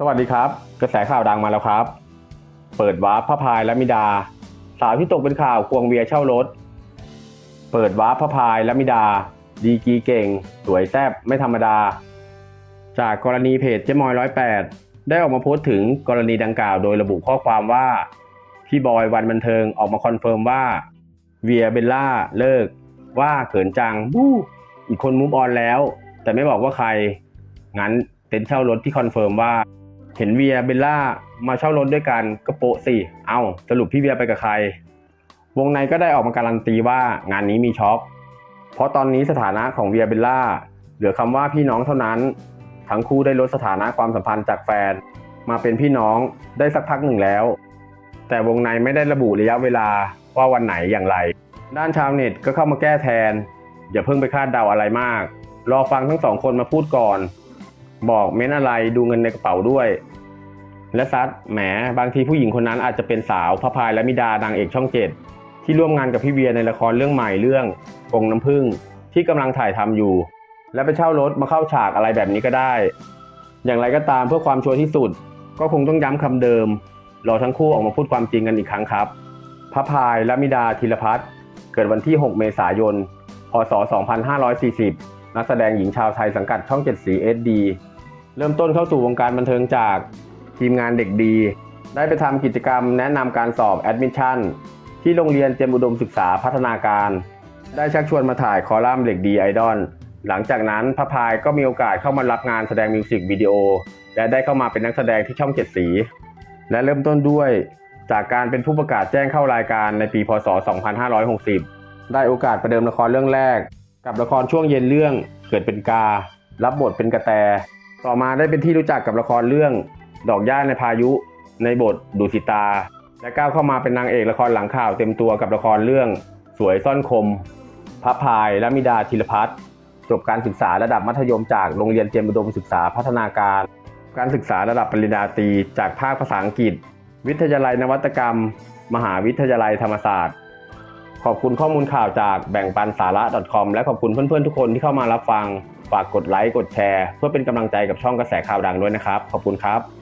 สวัสดีครับ กระแสข่าวดังมาแล้วครับ เปิดวาร์ปพระพายและมิดา สาวที่ตกเป็นข่าวควงเวียเช่ารถ เปิดวาร์ปพระพายและมิดา ดีกีเก่ง สวยแซ่บไม่ธรรมดา จากกรณีเพจเจมอยร้อยแปดได้ออกมาโพสต์ถึงกรณีดังกล่าวโดยระบุข้อความว่า พี่บอยวันบันเทิงออกมาคอนเฟิร์มว่า เวียเบลล่าเลิก ว่าเขินจังบู้อีกคนมูฟออนแล้ว แต่ไม่บอกว่าใครงั้นเต็นเช่ารถที่คอนเฟิร์มว่า เห็นเวียเบลล่ามาเช่ารถด้วยกันก็โปะสิ เอ้า สรุปพี่เวียไปกับใคร วงในก็ได้ออกมาการันตีว่างานนี้มีช็อคเพราะตอนนี้สถานะของเวียเบลล่าเหลือคำว่าพี่น้องเท่านั้น ทั้งคู่ได้ลดสถานะความสัมพันธ์จากแฟน มาเป็นพี่น้องได้สักพักหนึ่งแล้ว แต่วงในไม่ได้ระบุระยะเวลาว่าวันไหนอย่างไร ด้านชาวเน็ตก็เข้ามาแก้แทน อย่าเพิ่งไปคาดเดาอะไรมาก รอฟังทั้งสองคนมาพูดก่อน บอกเม้นอะไรดูเงินในกระเป๋าด้วย และซัดแหมบางทีผู้หญิงคนนั้นอาจจะเป็นสาวพระพายและมิดานางเอกช่องเจ็ดที่ร่วมงานกับพี่เวียในละครเรื่องใหม่เรื่องกงน้ำผึ้งที่กำลังถ่ายทำอยู่ และไปเช่ารถมาเข้าฉากอะไรแบบนี้ก็ได้ อย่างไรก็ตามเพื่อความชัวร์ที่สุด ก็คงต้องย้ำคำเดิมรอทั้งคู่ออกมาพูดความจริงกันอีกครั้งครับพระพายและมิดาธีรพัฒน์เกิดวันที่ 6 เมษายน พศ 2540 นักแสดงหญิงชาวไทยสังกัดช่อง7สี SD เริ่มต้นเข้าสู่วงการบันเทิงจากทีมงานเด็กดี ได้ไปทำกิจกรรมแนะนำการสอบแอดมิชชั่นที่โรงเรียนเตรียมอุดมศึกษาพัฒนาการ ได้ชักชวนมาถ่ายคอลัมน์เด็กดีไอดอลหลังจากนั้นพระพายก็มีโอกาสเข้ามารับงานแสดงมิวสิกวิดีโอและได้เข้ามาเป็นนักแสดงที่ช่อง7สี และเริ่มต้นด้วยจากการเป็นผู้ประกาศแจ้งเข้ารายการในปีพศ 2560 ได้โอกาสประเดิมละครเรื่องแรก กับละครช่วงเย็นเรื่องเกิดเป็นกา รับบทเป็นกระแต ต่อมาได้เป็นที่รู้จักกับละครเรื่องดอกหญ้าในพายุ ในบทดุสิตา และก้าวเข้ามาเป็นนางเอกละครหลังข่าวเต็มตัวกับละครเรื่องสวยซ่อนคมพระพายและมิดาธีรพัฒน์จบการศึกษาระดับมัธยมจากโรงเรียนเตรียมอุดมศึกษาพัฒนาการ การศึกษาระดับปริญญาตรีจากภาคภาษาอังกฤษ วิทยาลัยนวัตกรรม มหาวิทยาลัยธรรมศาสตร์ ขอบคุณข้อมูลข่าวจากแบ่งปันสาระ .com และขอบคุณเพื่อนๆทุกคนที่เข้ามารับฟัง ฝากกดไลค์ กดแชร์ เพื่อเป็นกำลังใจกับช่องกระแสข่าวดังด้วยนะครับ ขอบคุณครับ